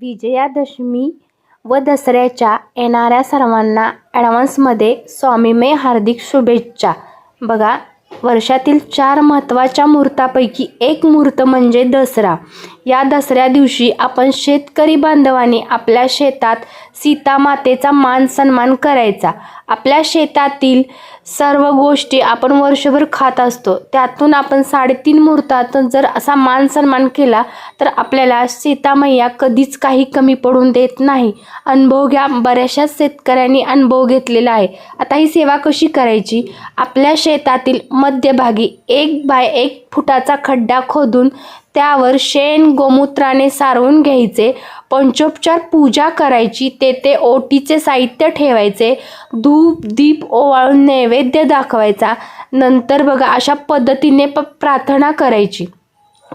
विजयादशमी व दसऱ्याच्या येणाऱ्या सर्वांना ॲडव्हान्समध्ये स्वामीमय हार्दिक शुभेच्छा. बघा वर्षातील चार महत्त्वाच्या मुहूर्तापैकी एक मुहूर्त म्हणजे दसरा. या दसऱ्या दिवशी आपण शेतकरी बांधवांनी आपल्या शेतात सीतामातेचा मान सन्मान करायचा. आपल्या शेतातील सर्व गोष्टी आपण वर्षभर खात असतो. त्यातून आपण साडेतीन मुहूर्तातून जर असा मान सन्मान केला तर आपल्याला सीतामय्या कधीच काही कमी पडून देत नाही. अनुभव घ्या बऱ्याचशा शेतकऱ्यांनी अनुभव घेतलेला आहे. आता ही सेवा कशी करायची? आपल्या शेतातील मध्यभागी एक बाय एक फुटाचा खड्डा खोदून त्यावर शेण गोमूत्राने सारवून घ्यायचे. पंचोपचार पूजा करायची. तेथे ओटीचे साहित्य ठेवायचे. धूप दीप ओवाळून नैवेद्य दाखवायचा. नंतर बघा अशा पद्धतीने प प्रार्थना करायची.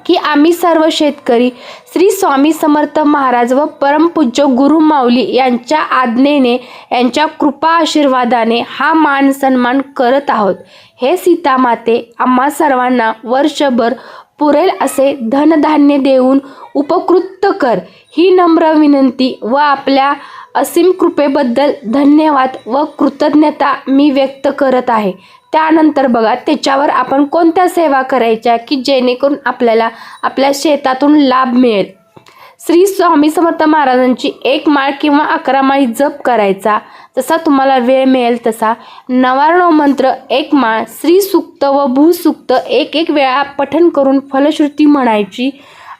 की आम्ही सर्व शेतकरी श्री स्वामी समर्थ महाराज व परमपूज्य गुरु माऊली यांच्या आज्ञेने यांच्या कृपा आशीर्वादाने हा मान सन्मान करत आहोत. हे सीतामाते आम्हा सर्वांना वर्षभर पुरेल असे धनधान्य देऊन उपकृत कर. ही नम्र विनंती व आपल्या असीम कृपेबद्दल धन्यवाद व कृतज्ञता मी व्यक्त करत आहे. त्यानंतर बघा त्याच्यावर आपण कोणत्या सेवा करायच्या की जेणेकरून आपल्याला आपल्या शेतातून लाभ मिळेल? श्री स्वामी समर्थ महाराजांची एक माळ किंवा अकरा माळी जप करायचा. जसा तुम्हाला वेळ मिळेल तसा. नवारणव मंत्र एक माळ श्रीसूक्त व भूसुक्त एक एक वेळा पठन करून फलश्रुती म्हणायची.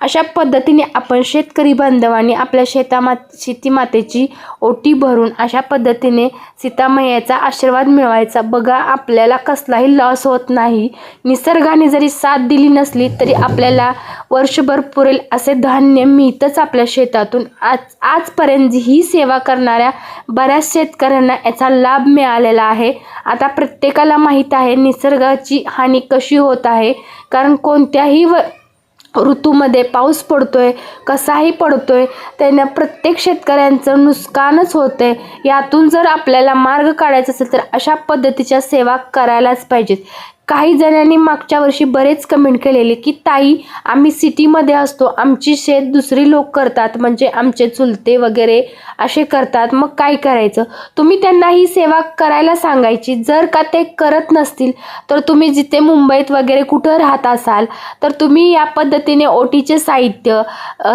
अशा पद्धतीने आपण शेतकरी बांधवांनी आपल्या शेतामा शेतीमातेची ओटी भरून अशा पद्धतीने सीतामय्याचा आशीर्वाद मिळवायचा. बघा आपल्याला कसलाही लॉस होत नाही. निसर्गाने जरी साथ दिली नसली तरी आपल्याला वर्षभर पुरेल असे धान्य मिळतंच आपल्या शेतातून. आज आजपर्यंत ही सेवा करणाऱ्या बऱ्याच शेतकऱ्यांना याचा लाभ मिळालेला आहे. आता प्रत्येकाला माहीत आहे निसर्गाची हानी कशी होत आहे. कारण कोणत्याही व ऋतूमध्ये पाऊस पडतोय कसाही पडतोय त्यानं प्रत्येक शेतकऱ्यांचं नुकसानच होतंय. यातून जर आपल्याला मार्ग काढायचा असेल तर अशा पद्धतीच्या सेवा करायलाच पाहिजेत. काही जणांनी मागच्या वर्षी बरेच कमेंट केलेले की ताई आम्ही सिटीमध्ये असतो. आमची शेत दुसरी लोक करतात. म्हणजे आमचे चुलते वगैरे असे करतात. मग काय करायचं? तुम्ही त्यांना ही सेवा करायला सांगायची. जर का ते करत नसतील तर तुम्ही जिथे मुंबईत वगैरे कुठं राहत असाल तर तुम्ही या पद्धतीने ओटीचे साहित्य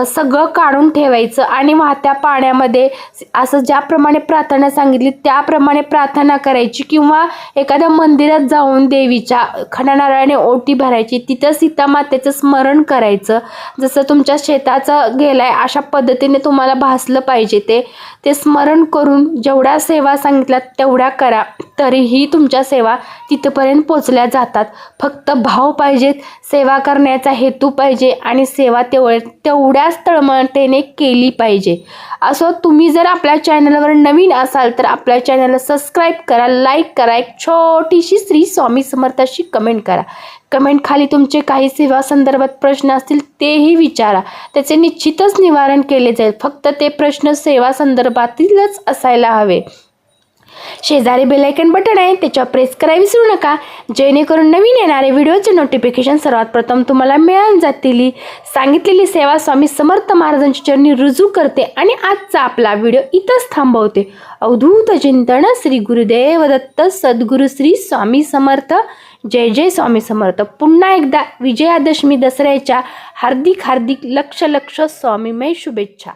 सगळं काढून ठेवायचं. आणि वाहत्या पाण्यामध्ये असं ज्याप्रमाणे प्रार्थना सांगितली त्याप्रमाणे प्रार्थना करायची. किंवा एखाद्या मंदिरात जाऊन देवीच्या खणानारळाने ओटी भरायची. तिथं सीतामातेचं स्मरण करायचं. जसं तुमच्या शेताचं गेलं आहे अशा पद्धतीने तुम्हाला भासलं पाहिजे ते. ते स्मरण करून जेवढ्या सेवा सांगितल्या तेवढ्या करा. तरीही तुमच्या सेवा तिथपर्यंत पोचल्या जातात. फक्त भाव पाहिजेत सेवा करण्याचा हेतू पाहिजे आणि सेवा तेवढ तेवढ्याच तळमळतेने केली पाहिजे. असो तुम्ही जर आपल्या चॅनलवर नवीन असाल तर आपल्या चॅनलला सबस्क्राईब करा लाईक करा एक छोटीशी श्री स्वामी समर्थाशी कमेंट करा. कमेंट खाली तुमचे काही सेवा संदर्भात प्रश्न असतील तेही विचारा. त्याचे निश्चितच निवारण केले जाईल. फक्त ते प्रश्न सेवा संदर्भातीलच असायला हवे. शेजारी बेलायकन बटन आहे त्याच्यावर प्रेस करायला विसरू नका. जेणेकरून नवीन येणारे व्हिडिओचे नोटिफिकेशन सर्वात प्रथम तुम्हाला मिळून जातील. सांगितलेली सेवा स्वामी समर्थ महाराजांची चरणी रुजू करते आणि आजचा आपला व्हिडिओ इथंच थांबवते. अवधूत चिंतन श्री गुरुदेव दत्त सद्गुरु श्री स्वामी समर्थ. जय जय स्वामी समर्थ. पुन्हा एकदा विजयादशमी दसऱ्याच्या हार्दिक हार्दिक लक्ष लक्ष स्वामीमय शुभेच्छा.